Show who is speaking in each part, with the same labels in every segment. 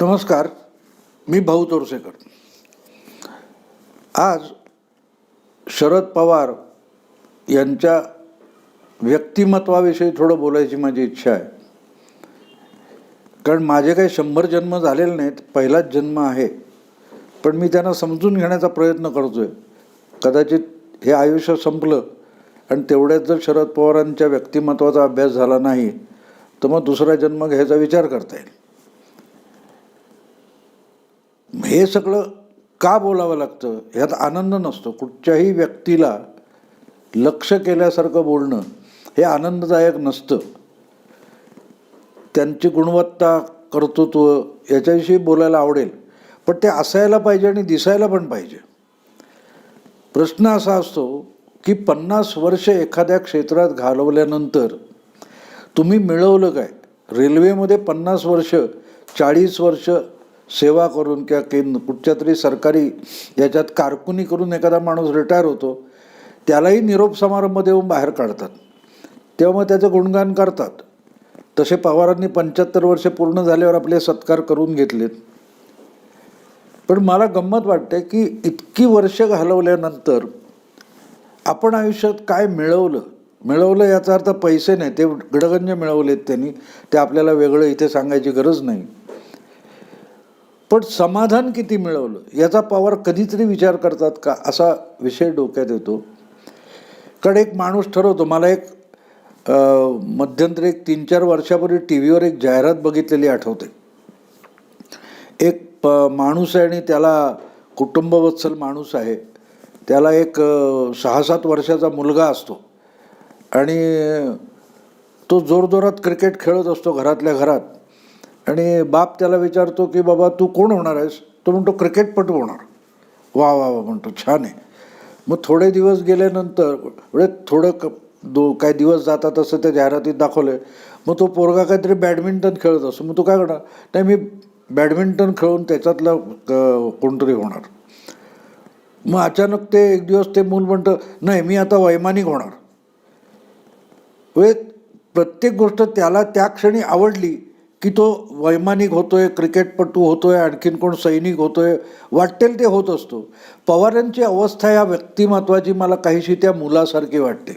Speaker 1: नमस्कार मी भाऊ तोरसेकर. आज शरद पवार यांच्या व्यक्तिमत्वाविषयी थोडं बोलायची माझी इच्छा आहे. कारण माझे काही शंभर जन्म झालेले नाहीत पहिलाच जन्म आहे. पण मी त्यांना समजून घेण्याचा प्रयत्न करतो आहे कदाचित हे आयुष्य संपलं आणि तेवढ्यात जर शरद पवारांच्या व्यक्तिमत्वाचा अभ्यास झाला नाही तर मग दुसरा जन्म घ्यायचा विचार करता येईल. हे सगळं का बोलावं लागतं? ह्यात आनंद नसतो. कुठच्याही व्यक्तीला लक्ष केल्यासारखं बोलणं हे आनंददायक नसतं. त्यांची गुणवत्ता कर्तृत्व याच्याविषयी बोलायला आवडेल पण ते असायला पाहिजे आणि दिसायला पण पाहिजे. प्रश्न असा असतो की पन्नास वर्ष एखाद्या क्षेत्रात घालवल्यानंतर तुम्ही मिळवलं काय? रेल्वेमध्ये पन्नास वर्ष चाळीस वर्ष सेवा करून किंवा केंद्र कुठच्या तरी सरकारी याच्यात कारकुनी करून एखादा माणूस रिटायर होतो त्यालाही निरोप समारंभ देऊन बाहेर काढतात. तेव्हा मग त्याचं गुणगान करतात. तसे पवारांनी पंच्याहत्तर वर्ष पूर्ण झाल्यावर आपले सत्कार करून घेतलेत. पण मला गंमत वाटते की इतकी वर्ष घालवल्यानंतर आपण आयुष्यात काय मिळवलं? मिळवलं याचा अर्थ पैसे नाही ते गडगंज मिळवलेत त्यांनी. ते आपल्याला वेगळं इथे सांगायची गरज नाही. पण समाधान किती मिळवलं? याचा पवार कधीतरी विचार करतात का? असा विषय डोक्यात येतो. कारण एक माणूस ठरवतो मला एक मध्यंतरी एक तीन चार वर्षापूर्वी टी व्हीवर एक जाहिरात बघितलेली आठवते. एक प माणूस आहे आणि त्याला कुटुंबवत्सल माणूस आहे. त्याला एक सहा सात वर्षाचा मुलगा असतो. आणि तो जोरजोरात क्रिकेट खेळत असतो घरातल्या घरात. आणि बाप त्याला विचारतो की बाबा तू कोण होणार आहेस? तो म्हणतो क्रिकेटपटू होणार. वा वा वा म्हणतो छान आहे. मग थोडे दिवस गेल्यानंतर म्हणजे थोडं क दो काही दिवस जातात असं त्या जाहिरातीत दाखवलं मग तो पोरगा काहीतरी बॅडमिंटन खेळत असतो. मग तो काय करणार? नाही मी बॅडमिंटन खेळून त्याच्यातलं क- कोणतरी होणार. मग अचानक ते एक दिवस ते मूल म्हणतं नाही मी आता वैमानिक होणार. प्रत्येक गोष्ट त्याला त्या क्षणी आवडली. की तो वैमानिक होतोय क्रिकेटपटू होतोय आणखीन कोण सैनिक होतोय वाटेल ते होत असतो. पवारांची अवस्था या व्यक्तिमत्वाची मला काहीशी त्या मुलासारखी वाटते.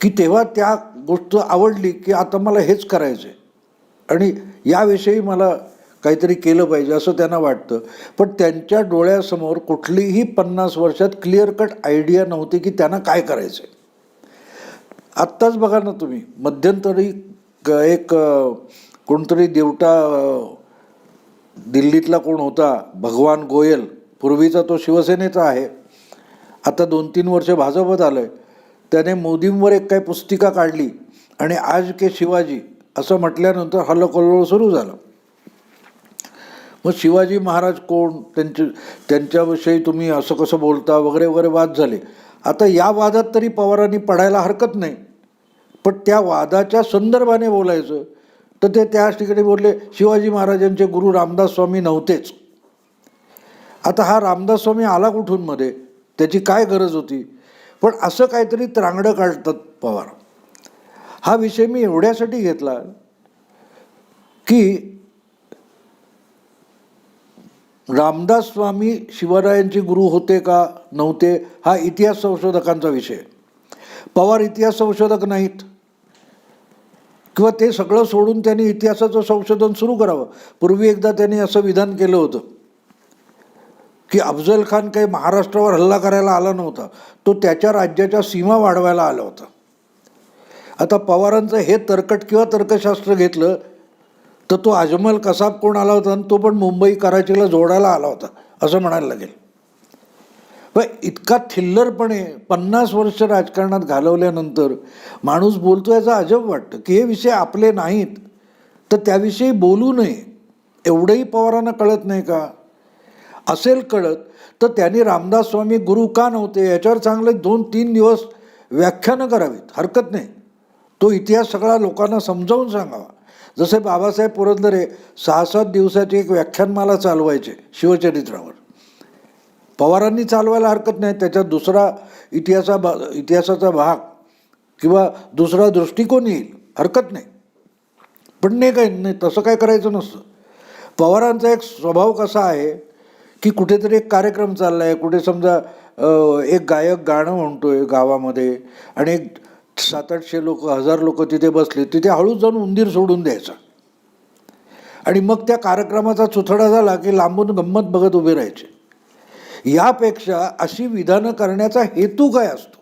Speaker 1: की तेव्हा त्या गोष्ट आवडली की आता मला हेच करायचं आहे आणि याविषयी मला काहीतरी केलं पाहिजे असं त्यांना वाटतं. पण त्यांच्या डोळ्यासमोर कुठलीही पन्नास वर्षात क्लिअर कट आयडिया नव्हती की त्यांना काय करायचं आहे आत्ताच बघा ना तुम्ही मध्यंतरी क- एक कोणतरी देवटा दिल्लीतला कोण होता? भगवान गोयल. पूर्वीचा तो शिवसेनेचा आहे. आता दोन तीन वर्ष भाजपत आलं आहे त्याने मोदींवर एक काही पुस्तिका काढली आणि आज के शिवाजी असं म्हटल्यानंतर हल्लकल्लोळ सुरू झालं. मग शिवाजी महाराज कोण? त्यांचे त्यांच्याविषयी तुम्ही असं कसं बोलता? वगैरे वगैरे वाद झाले. आता या वादात तरी पवारांनी पडायला हरकत नाही. पण त्या वादाच्या संदर्भाने बोलायचं तर ते त्याच ठिकाणी बोलले शिवाजी महाराजांचे गुरु रामदास स्वामी नव्हतेच. आता हा रामदास स्वामी आला कुठून मध्ये त्याची काय गरज होती? पण असं काहीतरी त्रांगडं काढतात पवार. हा विषय मी एवढ्यासाठी घेतला की रामदास स्वामी शिवरायांचे गुरु होते का नव्हते हा इतिहास संशोधकांचा विषय. पवार इतिहास संशोधक नाहीत. किंवा ते सगळं सोडून त्यांनी इतिहासाचं संशोधन सुरू करावं. पूर्वी एकदा त्यांनी असं विधान केलं होतं. की अफजल खान काही महाराष्ट्रावर हल्ला करायला आला नव्हता. तो त्याच्या राज्याच्या सीमा वाढवायला आला होता. आता पवारांचं हे तर्कट किंवा तर्कशास्त्र घेतलं तर तो अजमल कसाब कोण आला होता? आणि तो पण मुंबई कराचीला जोडायला आला होता असं म्हणायला लागेल. पण इतका थिल्लरपणे पन्नास वर्ष राजकारणात घालवल्यानंतर माणूस बोलतो याचं अजब वाटतं की हे विषय आपले नाहीत. तर त्याविषयी बोलू नये. एवढंही पवारांना कळत नाही का? असेल कळत तर त्यांनी रामदास स्वामी गुरु का नव्हते याच्यावर चांगले दोन तीन दिवस व्याख्यानं करावीत. हरकत नाही. तो इतिहास सगळा लोकांना समजावून सांगावा. जसे बाबासाहेब पुरंदरे सहा सात दिवसाची एक व्याख्यानमाला चालवायचे शिवचरित्रावर. पवारांनी चालवायला हरकत नाही. त्याच्यात दुसरा इतिहासा भा इतिहासाचा भाग किंवा दुसरा दृष्टिकोन येईल. हरकत नाही. पण नाही काय नाही तसं काय करायचं नसतं. पवारांचा एक स्वभाव कसा आहे की कुठेतरी एक कार्यक्रम चालला आहे कुठे समजा एक गायक गाणं म्हणतो आहे गावामध्ये आणि एक सात आठशे लोक हजार लोक तिथे बसले. तिथे हळूच जाऊन उंदीर सोडून द्यायचा. आणि मग त्या कार्यक्रमाचा चुथडा झाला की लांबून गंमत बघत उभे राहायचे. यापेक्षा अशी विधानं करण्याचा हेतू काय असतो?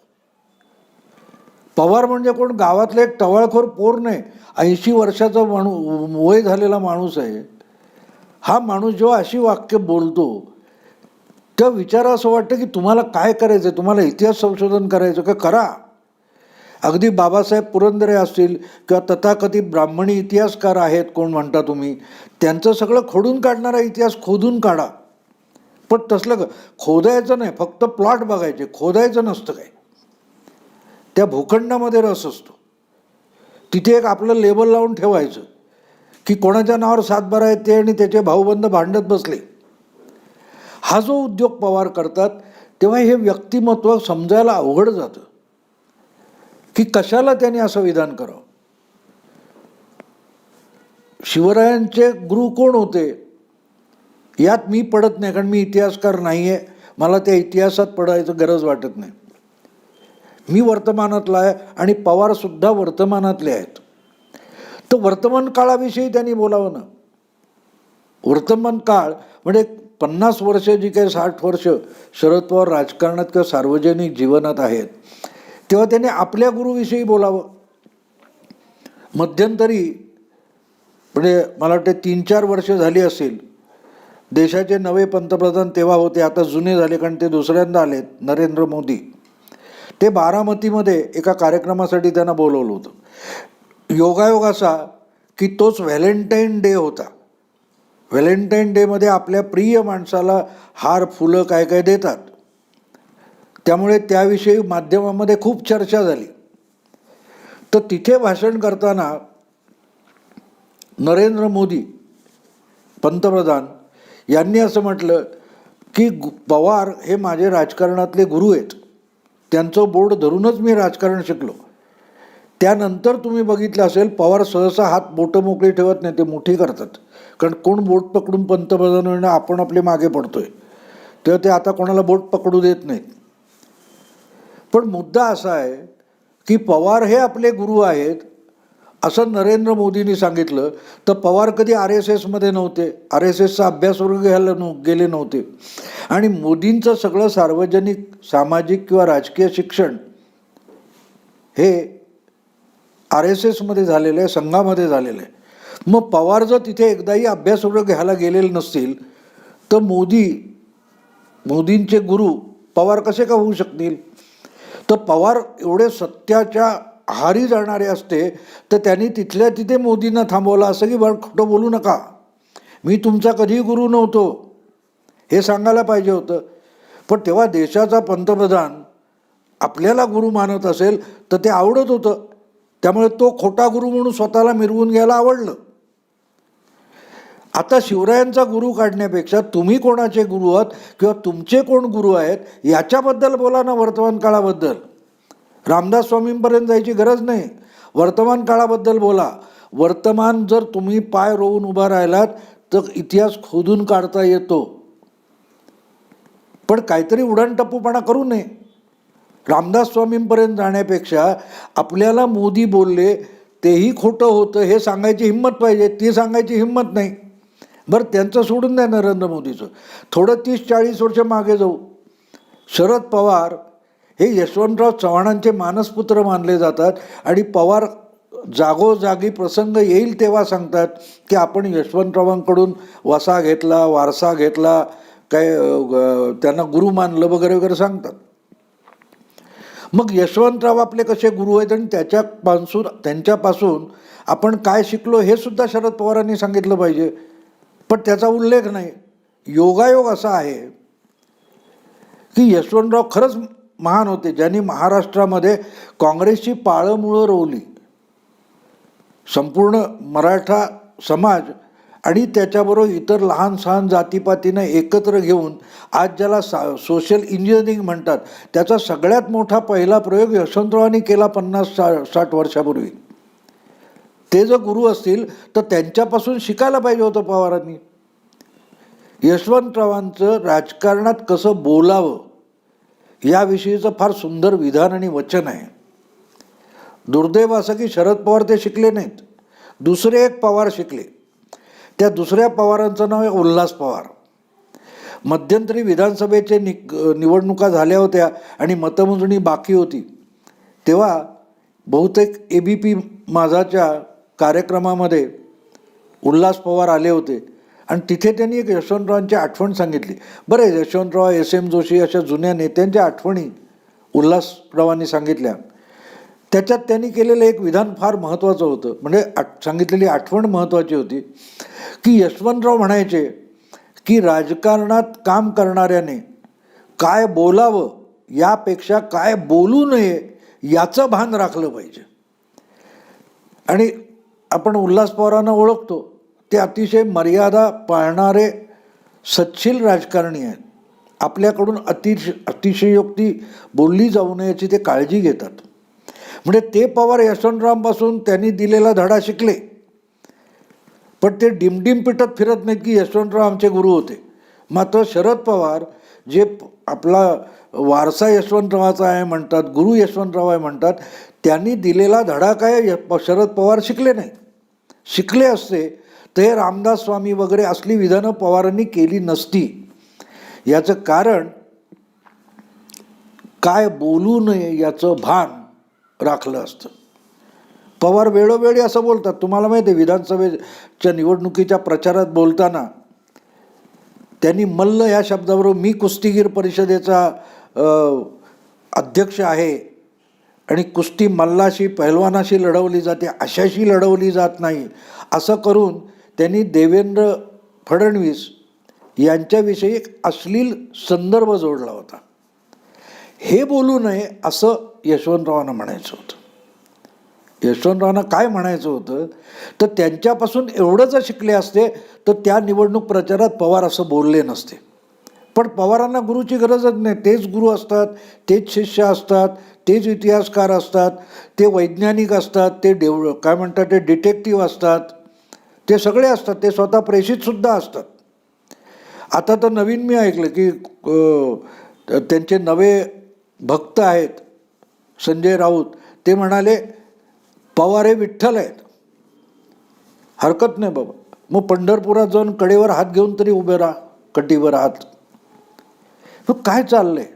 Speaker 1: पवार म्हणजे कोण? गावातलं एक टवाळखोर पोर नाही. ऐंशी वर्षाचा माणू वय झालेला माणूस आहे. हा माणूस जेव्हा अशी वाक्य बोलतो तेव्हा विचार असं वाटतं की तुम्हाला काय करायचं आहे तुम्हाला इतिहास संशोधन करायचं का? करा. अगदी बाबासाहेब पुरंदरे असतील किंवा तथाकथित ब्राह्मणी इतिहासकार आहेत कोण म्हणता तुम्ही? त्यांचं सगळं खोडून काढणारा इतिहास खोदून काढा. पण तसलं खोदायचं नाही फक्त प्लॉट बघायचे. खोदायचं नसतं काय त्या भूखंडामध्ये रस असतो. तिथे एक आपलं लेबल लावून ठेवायचं की कोणाच्या नावावर सातबारा आहे ते आणि त्याचे भाऊबंद भांडत बसले. हा जो उद्योग पवार करतात तेव्हा हे व्यक्तिमत्व समजायला अवघड जातं. की कशाला त्यांनी असं विधान करावं? शिवरायांचे गुरु कोण होते? यात मी पडत नाही कारण मी इतिहासकार नाही आहे मला त्या इतिहासात पडायचं गरज वाटत नाही. मी वर्तमानातला आहे आणि पवारसुद्धा वर्तमानातले आहेत. तर वर्तमान काळाविषयी त्यांनी बोलावं ना. वर्तमान काळ म्हणजे पन्नास वर्ष जी काही साठ वर्ष शरद पवार राजकारणात किंवा सार्वजनिक जीवनात आहेत तेव्हा त्यांनी आपल्या गुरुविषयी बोलावं. मध्यंतरी म्हणजे मला वाटते तीन चार वर्ष झाली असेल देशाचे नवे पंतप्रधान तेव्हा होते आता जुने झाले कारण ते दुसऱ्यांदा आलेत नरेंद्र मोदी. ते बारामतीमध्ये एका कार्यक्रमासाठी त्यांना बोलवलं होतं. योगायोग असा की तोच व्हॅलेंटाईन डे होता. व्हॅलेंटाईन डेमध्ये आपल्या प्रिय माणसाला हार फुलं काय काय देतात. त्यामुळे त्याविषयी माध्यमामध्ये खूप चर्चा झाली. तर तिथे भाषण करताना नरेंद्र मोदी पंतप्रधान यांनी असं म्हटलं की गु- पवार हे माझे राजकारणातले गुरु आहेत. त्यांचं बोर्ड धरूनच मी राजकारण शिकलो. त्यानंतर तुम्ही बघितलं असेल पवार सहसा हात बोटं मोकळी ठेवत नाही ते मोठी करतात. कारण कोण बोट पकडून पंतप्रधान होणं आपण आपले मागे पडतोय. तेव्हा ते आता कोणाला बोट पकडू देत नाहीत पण मुद्दा असा आहे की पवार हे आपले गुरु आहेत असं नरेंद्र मोदींनी सांगितलं तर पवार कधी आर एस एसमध्ये नव्हते आर एस एसचा अभ्यासवर्ग घ्यायला नव गेले नव्हते. आणि मोदींचं सगळं सार्वजनिक सामाजिक किंवा राजकीय शिक्षण हे आर एस एसमध्ये झालेलं आहे संघामध्ये झालेलं आहे. मग पवार जर तिथे एकदाही अभ्यासवर्ग घ्यायला गेलेले नसतील तर मोदी मोदींचे गुरु पवार कसे का होऊ शकतील? तर पवार एवढे सत्याच्या आहारी जाणारे असते तर त्यांनी तिथल्या तिथे मोदींना थांबवलं असं की बरं खोटं बोलू नका. मी तुमचा कधीही गुरु नव्हतो. हे सांगायला पाहिजे होतं. पण तेव्हा देशाचा पंतप्रधान आपल्याला गुरु मानत असेल तर ते आवडत होतं. त्यामुळे तो खोटा गुरु म्हणून स्वतःला मिरवून घ्यायला आवडलं. आता शिवरायांचा गुरु काढण्यापेक्षा तुम्ही कोणाचे गुरु आहात किंवा तुमचे कोण गुरु आहेत याच्याबद्दल बोला ना वर्तमान काळाबद्दल. रामदास स्वामींपर्यंत जायची गरज नाही. वर्तमान काळाबद्दल बोला. वर्तमान जर तुम्ही पाय रोवून उभा राहिलात तर इतिहास खोदून काढता येतो. पण काहीतरी उडणटप्पूपणा करू नये. रामदास स्वामींपर्यंत जाण्यापेक्षा आपल्याला मोदी बोलले तेही खोटं होतं हे सांगायची हिंमत पाहिजे. ती सांगायची हिंमत नाही. बरं त्यांचं सोडून द्या नरेंद्र मोदीचं. थोडं तीस चाळीस वर्ष मागे जाऊ. शरद पवार हे यशवंतराव चव्हाणांचे मानसपुत्र मानले जातात आणि पवार जागोजागी प्रसंग येईल तेव्हा सांगतात की आपण यशवंतरावांकडून वसा घेतला वारसा घेतला काय त्यांना गुरु मानलं वगैरे वगैरे सांगतात. मग यशवंतराव आपले कसे गुरु आहेत आणि त्याच्यापासून त्यांच्यापासून आपण काय शिकलो हे सुद्धा शरद पवारांनी सांगितलं पाहिजे. पण त्याचा उल्लेख नाही. योगायोग असा आहे की यशवंतराव खरंच महान होते ज्यांनी महाराष्ट्रामध्ये काँग्रेसची पाळंमुळं रोवली. संपूर्ण मराठा समाज आणि त्याच्याबरोबर इतर लहान सहान जातीपातीनं एकत्र घेऊन आज ज्याला सा सोशल इंजिनिअरिंग म्हणतात त्याचा सगळ्यात मोठा पहिला प्रयोग यशवंतरावांनी केला पन्नास सा साठ वर्षापूर्वी. ते जर गुरु असतील तर त्यांच्यापासून शिकायला पाहिजे होतं पवारांनी. यशवंतरावांचं राजकारणात कसं बोलावं याविषयीचं फार सुंदर विधान आणि वचन आहे. दुर्दैव असं की शरद पवार ते शिकले नाहीत. दुसरे एक पवार शिकले. त्या दुसऱ्या पवारांचं नाव आहे उल्हास पवार. मध्यंतरी विधानसभेचे नि निवडणुका झाल्या होत्या आणि मतमोजणी बाकी होती. तेव्हा बहुतेक ए बी पी माझाच्या कार्यक्रमामध्ये उल्हास पवार आले होते. आणि तिथे त्यांनी एक यशवंतरावांची आठवण सांगितली. बरं यशवंतराव एस एम जोशी अशा जुन्या नेत्यांच्या आठवणी उल्हासरावांनी सांगितल्या. त्याच्यात त्यांनी केलेलं एक विधान फार महत्त्वाचं होतं. म्हणजे आठ सांगितलेली आठवण महत्त्वाची होती. की यशवंतराव म्हणायचे की राजकारणात काम करणाऱ्याने काय बोलावं यापेक्षा काय बोलू नये याचं भान राखलं पाहिजे. आणि आपण उल्हास पवारांना ओळखतो. ते अतिशय मर्यादा पाळणारे सच्छील राजकारणी आहेत. आपल्याकडून अतिश अतिशयोक्ती बोलली जाऊ नये याची ते काळजी घेतात. म्हणजे ते पवार यशवंतरावांपासून त्यांनी दिलेला धडा शिकले. पण ते डिमडिम पिटत फिरत नाहीत की यशवंतराव आमचे गुरु होते. मात्र शरद पवार जे आपला वारसा यशवंतरावाचा आहे म्हणतात गुरु यशवंतराव आहे म्हणतात त्यांनी दिलेला धडा काय प- शरद पवार शिकले नाही. शिकले असते ते रामदास स्वामी वगैरे असली विधानं पवारांनी केली नसती. याचं कारण काय बोलू नये याचं भान राखलं असतं. पवार वेळोवेळी असं बोलतात. तुम्हाला माहिती आहे विधानसभेच्या निवडणुकीच्या प्रचारात बोलताना त्यांनी मल्ल या शब्दाबरोबर मी कुस्तीगीर परिषदेचा अध्यक्ष आहे आणि कुस्ती मल्लाशी पहिलवानाशी लढवली जाते अशाशी लढवली जात नाही. असं करून त्यांनी देवेंद्र फडणवीस यांच्याविषयी एक अश्लील संदर्भ जोडला होता. हे बोलू नये असं यशवंतरावांना म्हणायचं होतं. यशवंतरावांना काय म्हणायचं होतं? तर त्यांच्यापासून एवढं जर शिकले असते तर त्या निवडणूक प्रचारात पवार असं बोलले नसते. पण पवारांना गुरुची गरजच नाही. तेच गुरु असतात तेच शिष्य असतात तेच इतिहासकार असतात ते वैज्ञानिक असतात ते डेव काय म्हणतात ते डिटेक्टिव्ह असतात. ते सगळे असतात ते स्वतः प्रेषितसुद्धा असतात. आता तर नवीन मी ऐकलं की त्यांचे नवे भक्त आहेत संजय राऊत ते म्हणाले पवार हे विठ्ठल आहेत. हरकत नाही बाबा. मग पंढरपुरात जाऊन कडेवर हात घेऊन तरी उभे राहा कटीवर हात. मग काय चाललंय?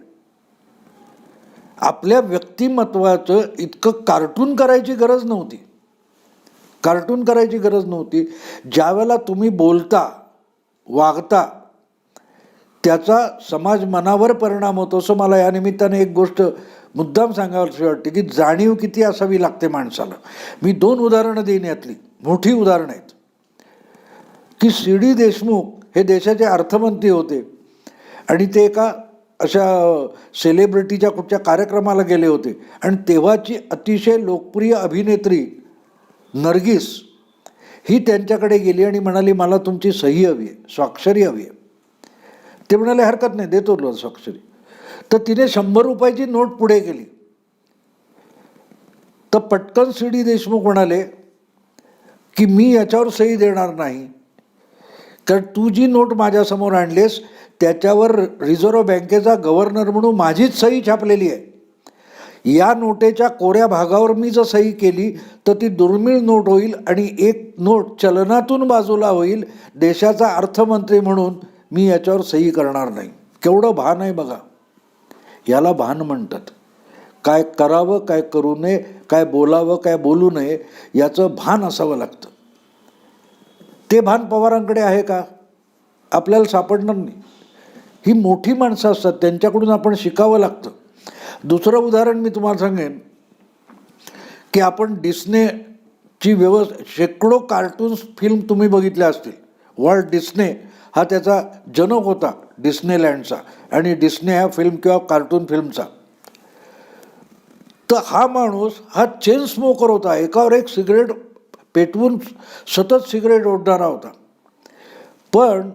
Speaker 1: आपल्या व्यक्तिमत्वाचं इतकं कार्टून करायची गरज नव्हती. कार्टून करायची गरज नव्हती. ज्यावेळेला तुम्ही बोलता वागता त्याचा समाज मनावर परिणाम होतो. असं मला या निमित्ताने एक गोष्ट मुद्दाम सांगावीशी वाटते की जाणीव किती असावी लागते माणसाला. मी दोन उदाहरणं देईन यातली. मोठी उदाहरणं आहेत. की सी डी देशमुख हे देशाचे अर्थमंत्री होते आणि ते एका अशा सेलिब्रिटीच्या कुठच्या कार्यक्रमाला गेले होते. आणि तेव्हाची अतिशय लोकप्रिय अभिनेत्री नर्गिस ही त्यांच्याकडे गेली आणि म्हणाली मला तुमची सही हवी आहे स्वाक्षरी हवी आहे. ते म्हणाले हरकत नाही देतो तुला स्वाक्षरी. तर तिने शंभर रुपयाची नोट पुढे केली. तर पटकन सी. डी. देशमुख म्हणाले की मी याच्यावर सही देणार नाही. कारण तू जी नोट माझ्यासमोर आणलीस त्याच्यावर रिझर्व्ह बँकेचा गव्हर्नर म्हणून माझीच सही छापलेली आहे. या नोटेच्या कोऱ्या भागावर मी जर सही केली तर ती दुर्मिळ नोट होईल आणि एक नोट चलनातून बाजूला होईल. देशाचा अर्थमंत्री म्हणून मी याच्यावर सही करणार नाही. केवढं भान आहे बघा. याला भान म्हणतात. काय करावं काय करू नये काय बोलावं काय बोलू नये याचं भान असावं लागतं. ते भान पवारांकडे आहे का? आपल्याला सापडणार नाही. ही मोठी माणसं असतात त्यांच्याकडून आपण शिकावं लागतं. दुसरं उदाहरण मी तुम्हाला सांगेन की आपण डिस्नेची व्यवस् शेकडो कार्टून्स फिल्म तुम्ही बघितल्या असतील. वर्ल्ड डिस्ने हा त्याचा जनक होता डिस्नेलँडचा आणि डिस्ने ह्या फिल्म किंवा कार्टून फिल्मचा तर हा माणूस हा चेन स्मोकर होता. एकावर एक सिगरेट पेटवून सतत सिगरेट ओढणारा होता. पण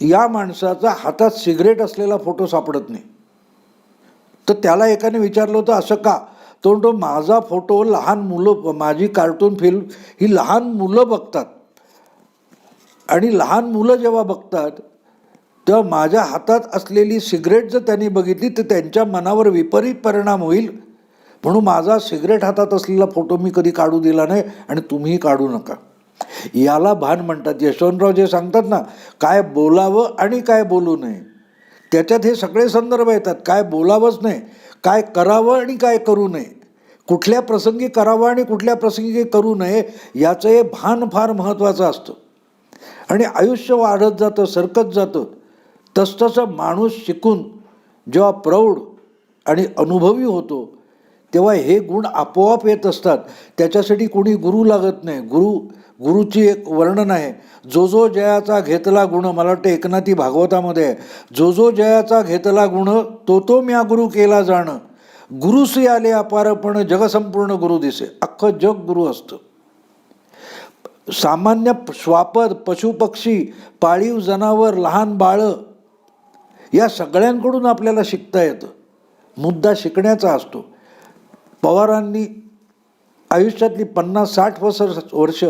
Speaker 1: या माणसाचा हातात सिगरेट असलेला फोटो सापडत नाही. तर त्याला एकाने विचारलं होतं असं का? तो म्हणतो माझा फोटो लहान मुलं माझी कार्टून फिल्म ही लहान मुलं बघतात. आणि लहान मुलं जेव्हा बघतात तेव्हा माझ्या हातात असलेली सिगरेट जर त्यांनी बघितली तर त्यांच्या मनावर विपरीत परिणाम होईल. म्हणून माझा सिगरेट हातात असलेला फोटो मी कधी काढू दिला नाही आणि तुम्हीही काढू नका. याला भान म्हणतात. यशवंतराव जे सांगतात ना काय बोलावं आणि काय बोलू नये. त्याच्यात हे सगळे संदर्भ येतात. काय बोलावंच नाही. काय करावं आणि काय करू नये. कुठल्या प्रसंगी करावं आणि कुठल्या प्रसंगी करू नये याचं हे भान फार महत्त्वाचं असतं. आणि आयुष्य वाढत जातं सरकत जातं. तसतसं माणूस शिकून जेव्हा प्रौढ आणि अनुभवी होतो तेव्हा हे गुण आपोआप येत असतात. त्याच्यासाठी कोणी गुरु लागत नाही. गुरु गुरुची एक वर्णन आहे. जो जो जयाचा घेतला गुण मला वाटतं एकनाथी भागवतामध्ये आहे जो जो जयाचा घेतला गुण तो तो म्या गुरु केला जाणं. गुरुसी आले अपारपण जगसंपूर्ण गुरु दिसे. अख्खं जग गुरु असतं. सामान्य स्वापद पशुपक्षी पाळीव जनावर लहान बाळं या सगळ्यांकडून आपल्याला शिकता येतं. मुद्दा शिकण्याचा असतो. पवारांनी आयुष्यातली पन्नास साठ वर्ष वर्ष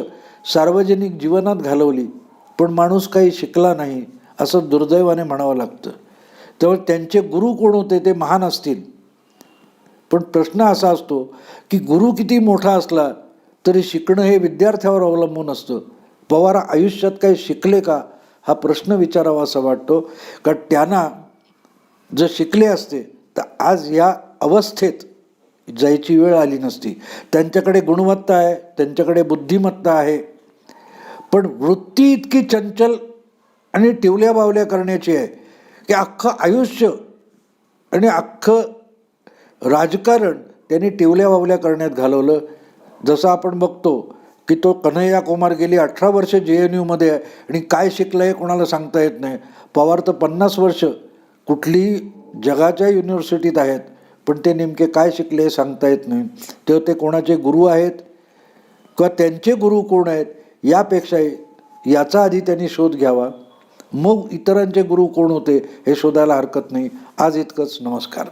Speaker 1: सार्वजनिक जीवनात घालवली पण माणूस काही शिकला नाही असं दुर्दैवाने म्हणावं लागतं. त्यामुळे त्यांचे गुरु कोण होते ते महान असतील. पण प्रश्न असा असतो की गुरु किती मोठा असला तरी शिकणं हे विद्यार्थ्यावर अवलंबून असतं. पवार आयुष्यात काही शिकले का? हा प्रश्न विचारावा असं वाटतो. का त्यांना जर शिकले असते तर आज या अवस्थेत जायची वेळ आली नसती. त्यांच्याकडे गुणवत्ता आहे त्यांच्याकडे बुद्धिमत्ता आहे. पण वृत्ती इतकी चंचल आणि टिवल्या बावल्या करण्याची आहे की अख्खं आयुष्य आणि अख्खं राजकारण त्यांनी टिवल्या बावल्या करण्यात घालवलं. जसं आपण बघतो की तो कन्हैया कुमार गेली अठरा वर्ष जे एन यूमध्ये आहे आणि काय शिकलं आहे कोणाला सांगता येत नाही. पवार तर पन्नास वर्ष कुठली जगाच्या युनिव्हर्सिटीत आहेत पण ते नेमके काय शिकले हे सांगता येत नाही. तेव्हा ते कोणाचे गुरु आहेत? किंवा त्यांचे गुरु कोण आहेत? यापेक्षाही याचा आधी त्यांनी शोध घ्यावा. मग इतरांचे गुरु कोण होते हे शोधायला हरकत नाही. आज इतकंच. नमस्कार.